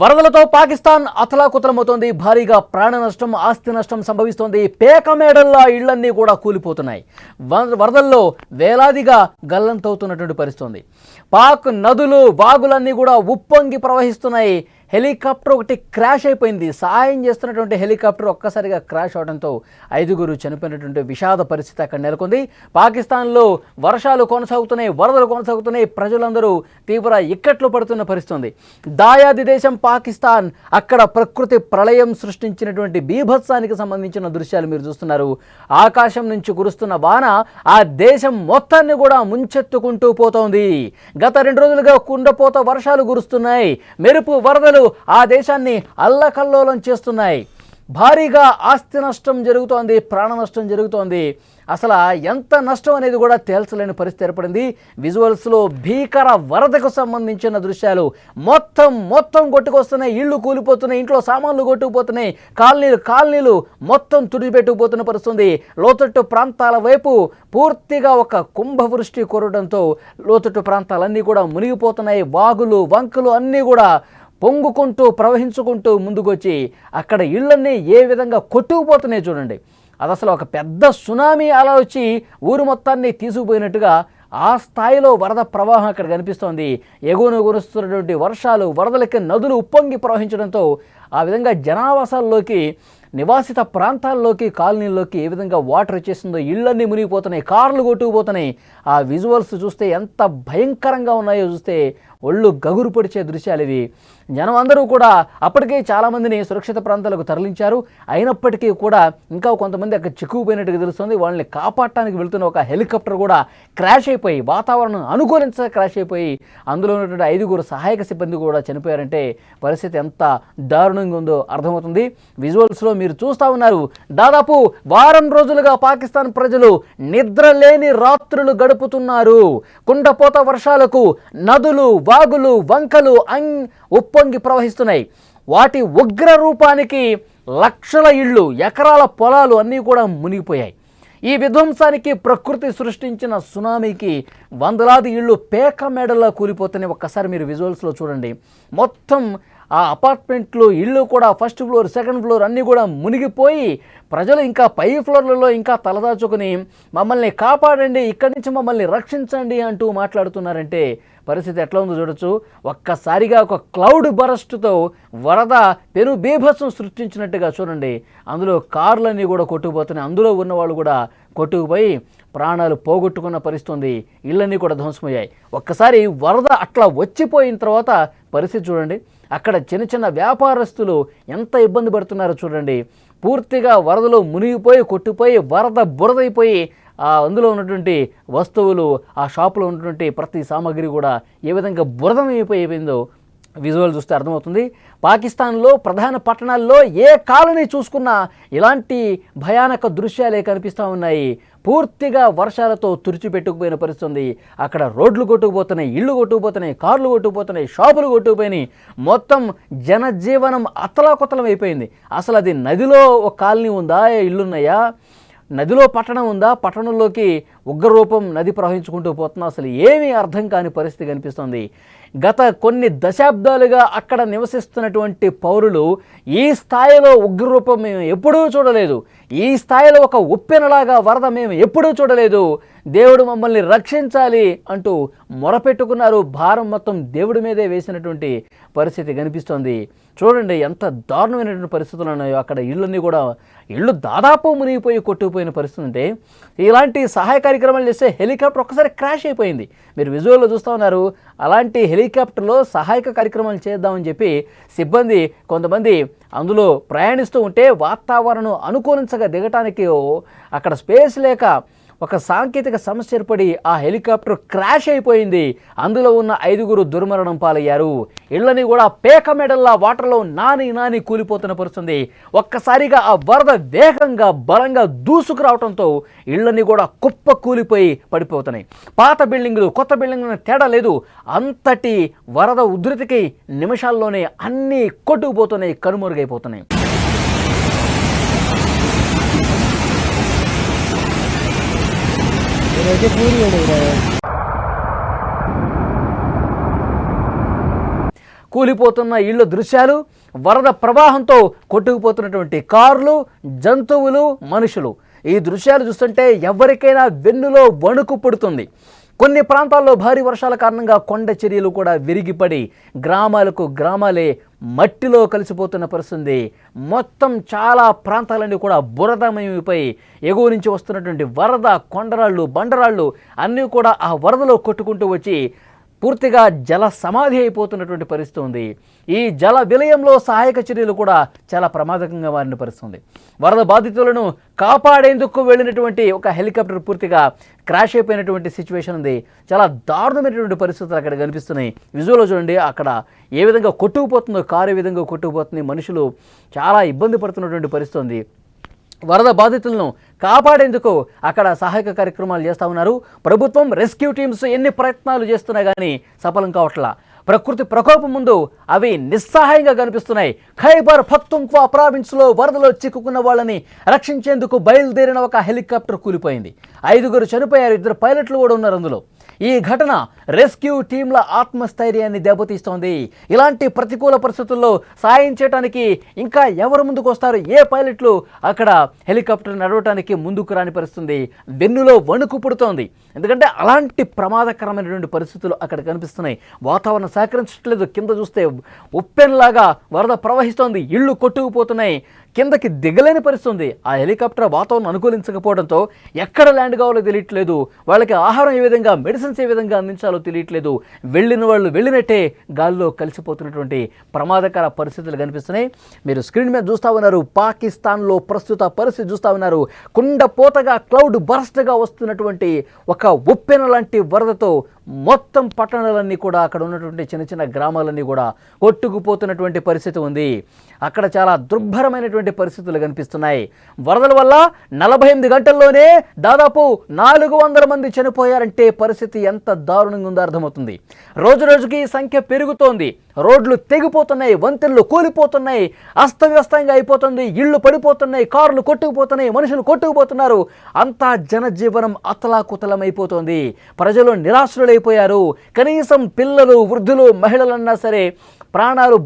వరదలతో పాకిస్తాన్ అతలాకుతలమవుతోంది. భారీగా ప్రాణ నష్టం ఆస్తి నష్టం సంభవిస్తోంది. పేక మేడల్లా ఇళ్ళన్నీ కూడా కూలిపోతున్నాయి. వరదల్లో వేలాదిగా గల్లంతవుతున్నటువంటి పరిస్థితుంది పాక్ నదులు వాగులన్నీ కూడా ఉప్పొంగి ప్రవహిస్తున్నాయి. హెలికాప్టర్ ఒకటి క్రాష్ అయిపోయింది. సహాయం చేస్తున్నటువంటి హెలికాప్టర్ ఒక్కసారిగా క్రాష్ అవడంతో ఐదుగురు చనిపోయినటువంటి విషాద పరిస్థితి అక్కడ నెలకొంది. పాకిస్తాన్లో వర్షాలు కొనసాగుతున్నాయి వరదలు కొనసాగుతున్నాయి. ప్రజలందరూ తీవ్ర ఇక్కట్లు పడుతున్న పరిస్థితి ఉంది దాయాది దేశం పాకిస్తాన్ అక్కడ ప్రకృతి ప్రళయం సృష్టించినటువంటి బీభత్సానికి సంబంధించిన దృశ్యాలు మీరు చూస్తున్నారు. ఆకాశం నుంచి కురుస్తున్న వాన ఆ దేశం మొత్తాన్ని కూడా ముంచెత్తుకుంటూ పోతోంది. గత రెండు రోజులుగా కుండపోత వర్షాలు కురుస్తున్నాయి. మెరుపు వరదలు ఆ దేశాన్ని అల్లకల్లోలం చేస్తున్నాయి. భారీగా ఆస్తి నష్టం జరుగుతోంది ప్రాణ నష్టం జరుగుతోంది. అసలు ఎంత నష్టం అనేది కూడా తేల్చలేని పరిస్థితి ఏర్పడింది. విజువల్స్లో భీకర వరదకు సంబంధించిన దృశ్యాలు మొత్తం మొత్తం కొట్టుకొస్తున్నాయి. ఇళ్ళు కూలిపోతున్నాయి ఇంట్లో సామాన్లు కొట్టుకుపోతున్నాయి. కాలనీలు కాలనీలు మొత్తం తుడిపెట్టుకుపోతున్న పరిస్థితుంది. లోతట్టు ప్రాంతాల వైపు పూర్తిగా ఒక కుంభవృష్టి కురవడంతో లోతట్టు ప్రాంతాలన్నీ కూడా మునిగిపోతున్నాయి. వాగులు వంకలు అన్నీ కూడా పొంగుకుంటూ ప్రవహించుకుంటూ ముందుకొచ్చి అక్కడ ఇళ్ళన్నీ ఏ విధంగా కొట్టుకుపోతున్నాయి చూడండి. అది అసలు ఒక పెద్ద సునామీ అలా వచ్చి ఊరు మొత్తాన్ని తీసుకుపోయినట్టుగా ఆ స్థాయిలో వరద ప్రవాహం అక్కడ కనిపిస్తోంది. ఎగువను కురుస్తున్నటువంటి వర్షాలు వరదలకి నదులు ఉప్పొంగి ప్రవహించడంతో ఆ విధంగా జనావాసాల్లోకి నివాసిత ప్రాంతాల్లోకి కాలనీల్లోకి ఏ విధంగా వాటర్ వచ్చేసిందో ఇళ్ళన్నీ మునిగిపోతున్నాయి కార్లు కొట్టుకుపోతున్నాయి. ఆ విజువల్స్ చూస్తే ఎంత భయంకరంగా ఉన్నాయో చూస్తే ఒళ్ళు గగురు పొడిచే దృశ్యాలు ఇవి. జనం అందరూ కూడా అప్పటికే చాలామందిని సురక్షిత ప్రాంతాలకు తరలించారు. అయినప్పటికీ కూడా ఇంకా కొంతమంది అక్కడ చిక్కుపోయినట్టుగా తెలుస్తుంది. వాళ్ళని కాపాడటానికి వెళ్తున్న ఒక హెలికాప్టర్ కూడా క్రాష్ అయిపోయి వాతావరణం అనుకూలించ క్రాష్ అయిపోయి అందులో ఉన్నటువంటి ఐదుగురు సహాయక సిబ్బంది కూడా చనిపోయారంటే పరిస్థితి ఎంత దారుణంగా ఉందో అర్థమవుతుంది. విజువల్స్లో మీరు చూస్తూ ఉన్నారు. దాదాపు వారం రోజులుగా పాకిస్తాన్ ప్రజలు నిద్ర లేని రాత్రులు గడుపుతున్నారు. కుండపోత వర్షాలకు నదులు వాగులు వంకలు అంగ్ ఉప్పొంగి ప్రవహిస్తున్నాయి. వాటి ఉగ్ర రూపానికి లక్షల ఇళ్ళు ఎకరాల పొలాలు అన్నీ కూడా మునిగిపోయాయి. ఈ విధ్వంసానికి ప్రకృతి సృష్టించిన సునామీకి వందలాది ఇళ్ళు పేక మేడల్లో కూలిపోతున్నాయి. ఒక్కసారి మీరు విజువల్స్లో చూడండి. మొత్తం ఆ అపార్ట్మెంట్లు ఇళ్ళు కూడా ఫస్ట్ ఫ్లోర్ సెకండ్ ఫ్లోర్ అన్నీ కూడా మునిగిపోయి ప్రజలు ఇంకా పై ఫ్లోర్లలో ఇంకా తలదాచుకుని మమ్మల్ని కాపాడండి ఇక్కడి నుంచి మమ్మల్ని రక్షించండి అంటూ మాట్లాడుతున్నారంటే పరిస్థితి ఎట్లా ఉందో చూడొచ్చు. ఒక్కసారిగా ఒక క్లౌడ్ బరస్ట్తో వరద పెను బీభత్సం సృష్టించినట్టుగా చూడండి. అందులో కార్లన్నీ కూడా కొట్టుకుపోతున్నాయి. అందులో ఉన్న వాళ్ళు కూడా కొట్టుకుపోయి ప్రాణాలు పోగొట్టుకున్న పరిస్థితి ఉంది. ఇళ్ళన్నీ కూడా ధ్వంసమయ్యాయి. ఒక్కసారి వరద అట్లా వచ్చిపోయిన తర్వాత పరిస్థితి చూడండి. అక్కడ చిన్న చిన్న వ్యాపారస్తులు ఎంత ఇబ్బంది పడుతున్నారో చూడండి. పూర్తిగా వరదలో మునిగిపోయి కొట్టుపోయి వరద బురదైపోయి అందులో ఉన్నటువంటి వస్తువులు ఆ షాపులో ఉన్నటువంటి ప్రతి సామాగ్రి కూడా ఏ విధంగా బురదమైపోయిపోయిందో విజువల్ చూస్తే అర్థమవుతుంది. పాకిస్తాన్లో ప్రధాన పట్టణాల్లో ఏ కాలనీ చూసుకున్నా ఇలాంటి భయానక దృశ్యాలే కనిపిస్తూ ఉన్నాయి. పూర్తిగా వర్షాలతో తుడిచిపెట్టుకుపోయిన పరిస్థితి ఉంది అక్కడ రోడ్లు కొట్టుకుపోతున్నాయి ఇళ్ళు కొట్టుకుపోతున్నాయి కార్లు కొట్టుకుపోతున్నాయి షాపులు కొట్టుకుపోయినాయి. మొత్తం జనజీవనం అతలాకుతలం అయిపోయింది అసలు అది నదిలో ఒక కాలనీ ఉందా ఇల్లున్నాయా? నదిలో పట్టణం ఉందా? పట్టణంలోకి ఉగ్రరూపం నది ప్రవహించుకుంటూ పోతున్నా. అసలు ఏమీ అర్థం కాని పరిస్థితి కనిపిస్తుంది. గత కొన్ని దశాబ్దాలుగా అక్కడ నివసిస్తున్నటువంటి పౌరులు ఈ స్థాయిలో ఉగ్రరూపం మేము ఎప్పుడూ చూడలేదు. ఈ స్థాయిలో ఒక ఉప్పెనలాగా వరద మేము ఎప్పుడూ చూడలేదు. దేవుడు మమ్మల్ని రక్షించాలి అంటూ మొరపెట్టుకున్నారు. భారం మొత్తం దేవుడి మీదే వేసినటువంటి పరిస్థితి కనిపిస్తోంది. చూడండి ఎంత దారుణమైనటువంటి పరిస్థితులు ఉన్నాయో. అక్కడ ఇళ్ళన్నీ కూడా ఇళ్ళు దాదాపు మునిగిపోయి కొట్టుకుపోయిన పరిస్థితి ఉంటే ఇలాంటి సహాయ కార్యక్రమాలు చేస్తే హెలికాప్టర్ ఒక్కసారి క్రాష్ అయిపోయింది. మీరు విజువల్లో చూస్తూ ఉన్నారు అలాంటి హెలికాప్టర్లో సహాయక కార్యక్రమాలు చేద్దామని చెప్పి సిబ్బంది కొంతమంది అందులో ప్రయాణిస్తూ ఉంటే వాతావరణం అనుకూలించగా దిగటానికి అక్కడ స్పేస్ లేక ఒక సాంకేతిక సమస్య ఏర్పడి ఆ హెలికాప్టర్ క్రాష్ అయిపోయింది. అందులో ఉన్న ఐదుగురు దుర్మరణం పాలయ్యారు. ఇళ్ళని కూడా పేక మెడల్లా వాటర్లో నాని నాని కూలిపోతున్న పరుస్తుంది ఒక్కసారిగా ఆ వరద వేగంగా బలంగా దూసుకురావడంతో ఇళ్ళని కూడా కుప్ప కూలిపోయి పడిపోతున్నాయి. పాత బిల్డింగులు కొత్త బిల్డింగులు తేడా లేదు. అంతటి వరద ఉధృతికి నిమిషాల్లోనే అన్నీ కొట్టుకుపోతున్నాయి కనుమరుగైపోతున్నాయి. కూలిపోతున్న ఇళ్ళ దృశ్యాలు వరద ప్రవాహంతో కొట్టుకుపోతున్నటువంటి కార్లు జంతువులు మనుషులు. ఈ దృశ్యాలు చూస్తుంటే ఎవరికైనా వెన్నులో వణుకు పుడుతుంది. కొన్ని ప్రాంతాల్లో భారీ వర్షాల కారణంగా కొండ చర్యలు కూడా విరిగిపడి గ్రామాలకు గ్రామాలే మట్టిలో కలిసిపోతున్న పరిస్థితి మొత్తం చాలా ప్రాంతాలన్నీ కూడా బురదమయమైపోయి ఎగువ నుంచి వస్తున్నటువంటి వరద కొండరాళ్ళు బండరాళ్ళు అన్నీ కూడా ఆ వరదలో కొట్టుకుంటూ వచ్చి పూర్తిగా జల సమాధి అయిపోతున్నటువంటి పరిస్థితి ఉంది. ఈ జల విలయంలో సహాయక చర్యలు కూడా చాలా ప్రమాదకంగా మారిన పరిస్థితి వరద బాధితులను కాపాడేందుకు వెళ్ళినటువంటి ఒక హెలికాప్టర్ పూర్తిగా క్రాష్ అయిపోయినటువంటి సిచ్యువేషన్ ఉంది. చాలా దారుణమైనటువంటి పరిస్థితులు అక్కడ కనిపిస్తున్నాయి. విజువల్లో చూడండి అక్కడ ఏ విధంగా కొట్టుకుపోతుందో కారు ఏ విధంగా కొట్టుకుపోతుంది మనుషులు చాలా ఇబ్బంది పడుతున్నటువంటి పరిస్థితి ఉంది. వరద బాధితులను కాపాడేందుకు అక్కడ సహాయక కార్యక్రమాలు చేస్తూ ఉన్నారు. ప్రభుత్వం రెస్క్యూ టీమ్స్ ఎన్ని ప్రయత్నాలు చేస్తున్నా కానీ సఫలం కావట్లా. ప్రకృతి ప్రకోపం ముందు అవి నిస్సహాయంగా కనిపిస్తున్నాయి. ఖైబర్ పఖ్తుంఖ్వా ప్రావిన్స్లో వరదలో చిక్కుకున్న వాళ్ళని రక్షించేందుకు బయలుదేరిన ఒక హెలికాప్టర్ కూలిపోయింది. ఐదుగురు చనిపోయారు. ఇద్దరు పైలట్లు కూడా ఉన్నారు అందులో. ఈ ఘటన రెస్క్యూ టీంల ఆత్మస్థైర్యాన్ని దెబ్బతీస్తోంది. ఇలాంటి ప్రతికూల పరిస్థితుల్లో సాయం చేయడానికి ఇంకా ఎవరు ముందుకు వస్తారు? ఏ పైలట్లు అక్కడ హెలికాప్టర్ నడవటానికి ముందుకు రాని పరిస్థితుంది. వెన్నులో వణుకు పుడుతోంది. ఎందుకంటే అలాంటి ప్రమాదకరమైనటువంటి పరిస్థితులు అక్కడ కనిపిస్తున్నాయి. వాతావరణం సహకరించట్లేదు. కింద చూస్తే ఉప్పెన్లాగా వరద ప్రవహిస్తోంది. ఇళ్ళు కొట్టుకుపోతున్నాయి. కిందకి దిగలేని పరిస్థితి ఉంది. ఆ హెలికాప్టర్ వాతావరణం అనుకూలించకపోవడంతో ఎక్కడ ల్యాండ్ కావాలో తెలియట్లేదు. వాళ్ళకి ఆహారం ఏ విధంగా మెడిసిన్స్ ఏ విధంగా అందించాలో తెలియట్లేదు. వెళ్ళిన వాళ్ళు వెళ్ళినట్టే గాల్లో కలిసిపోతున్నటువంటి ప్రమాదకర పరిస్థితులు కనిపిస్తున్నాయి. మీరు స్క్రీన్ మీద చూస్తూ ఉన్నారు. పాకిస్తాన్లో ప్రస్తుత పరిస్థితి చూస్తూ ఉన్నారు. కుండపోతగా క్లౌడ్ బరస్ట్గా వస్తున్నటువంటి ఒక ఉప్పెన లాంటి వరదతో మొత్తం పట్టణాలన్నీ కూడా అక్కడ ఉన్నటువంటి చిన్న చిన్న గ్రామాలన్నీ కూడా కొట్టుకుపోతున్నటువంటి పరిస్థితి ఉంది. అక్కడ చాలా దుర్భరమైనటువంటి పరిస్థితులు కనిపిస్తున్నాయి. వరదల వల్ల నలభై ఎనిమిది గంటల్లోనే దాదాపు నాలుగు వందల మంది చనిపోయారంటే పరిస్థితి ఎంత దారుణంగా ఉందో అర్థమవుతుంది. రోజు రోజుకి ఈ సంఖ్య పెరుగుతోంది. రోడ్లు తెగిపోతున్నాయి వంతెనలు కూలిపోతున్నాయి అస్తవ్యస్తంగా అయిపోతుంది ఇళ్ళు పడిపోతున్నాయి కార్లు కొట్టుకుపోతున్నాయి మనుషులు కొట్టుకుపోతున్నారు. అంతా జనజీవనం అతలాకుతలం ప్రజలు ప్రజలు నిరాశ్రులైపోయారు కనీసం పిల్లలు వృద్ధులు మహిళలన్నా సరే ప్రాణాలు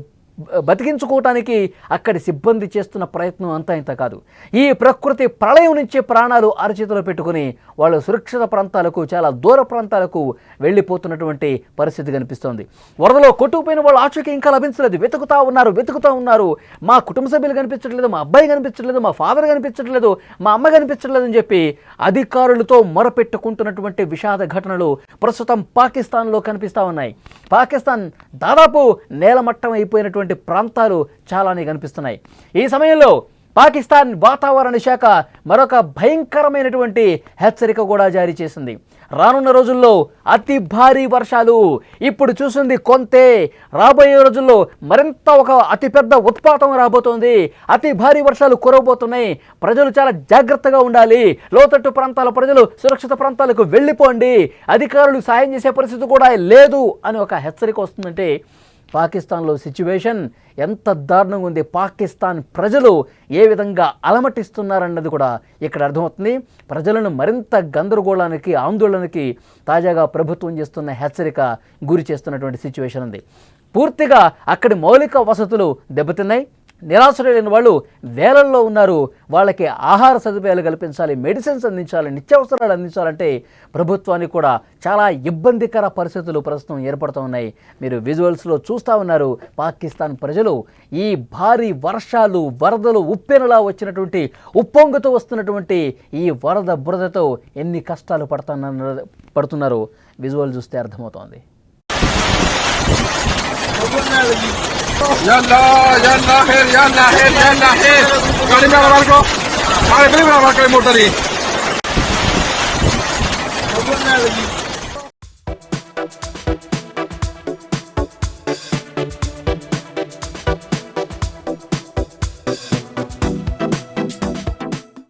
బతికించుకోవటానికి అక్కడి సిబ్బంది చేస్తున్న ప్రయత్నం అంతా ఇంత కాదు. ఈ ప్రకృతి ప్రళయం నుంచి ప్రాణాలు అరచేతిలో పెట్టుకుని వాళ్ళు సురక్షిత ప్రాంతాలకు చాలా దూర ప్రాంతాలకు వెళ్ళిపోతున్నటువంటి పరిస్థితి కనిపిస్తోంది. వరదలో కొట్టుకుపోయిన వాళ్ళు ఆచూకీ ఇంకా లభించలేదు. వెతుకుతా ఉన్నారు వెతుకుతా ఉన్నారు. మా కుటుంబ సభ్యులు కనిపించట్లేదు మా అబ్బాయి కనిపించట్లేదు మా ఫాదర్ కనిపించట్లేదు మా అమ్మ కనిపించట్లేదు అని చెప్పి అధికారులతో మొరపెట్టుకుంటున్నటువంటి విషాద ఘటనలు ప్రస్తుతం పాకిస్తాన్లో కనిపిస్తూ ఉన్నాయి. పాకిస్తాన్ దాదాపు నేలమట్టం అయిపోయినటువంటి ప్రాంతాలు చాలానే కనిపిస్తున్నాయి. ఈ సమయంలో పాకిస్తాన్ వాతావరణ శాఖ మరొక భయంకరమైనటువంటి హెచ్చరిక కూడా జారీ చేసింది. రానున్న రోజుల్లో అతి భారీ వర్షాలు ఇప్పుడు చూసింది కొంతే. రాబోయే రోజుల్లో మరింత ఒక అతిపెద్ద ఉత్పాతం రాబోతోంది. అతి భారీ వర్షాలు కురవబోతున్నాయి. ప్రజలు చాలా జాగ్రత్తగా ఉండాలి. లోతట్టు ప్రాంతాల ప్రజలు సురక్షిత ప్రాంతాలకు వెళ్ళిపోండి. అధికారులు సాయం చేసే పరిస్థితి కూడా లేదు అని ఒక హెచ్చరిక వస్తుందంటే పాకిస్తాన్లో సిచ్యువేషన్ ఎంత దారుణంగా ఉంది. పాకిస్తాన్ ప్రజలు ఏ విధంగా అలమటిస్తున్నారన్నది కూడా ఇక్కడ అర్థమవుతుంది. ప్రజలను మరింత గందరగోళానికి ఆందోళనకి తాజాగా ప్రభుత్వం చేస్తున్న హెచ్చరిక గురి చేస్తున్నటువంటి సిచ్యువేషన్ ఉంది. పూర్తిగా అక్కడి మౌలిక వసతులు దెబ్బతిన్నాయి. నిరాశ్రయులైన వాళ్ళు వేలల్లో ఉన్నారు. వాళ్ళకి ఆహార సదుపాయాలు కల్పించాలి మెడిసిన్స్ అందించాలి నిత్యావసరాలు అందించాలంటే ప్రభుత్వానికి కూడా చాలా ఇబ్బందికర పరిస్థితులు ప్రస్తుతం ఏర్పడుతూ ఉన్నాయి. మీరు విజువల్స్లో చూస్తూ ఉన్నారు. పాకిస్తాన్ ప్రజలు ఈ భారీ వర్షాలు వరదలు ఉప్పెనలా వచ్చినటువంటి ఉప్పొంగుతూ వస్తున్నటువంటి ఈ వరద బురదతో ఎన్ని కష్టాలు పడుతున్న పడుతున్నారు? విజువల్ చూస్తే అర్థమవుతోంది. يلا يلا خير يلا خير يلا خير गाड़ी में लगा को गाड़ी में लगा के मोटर ही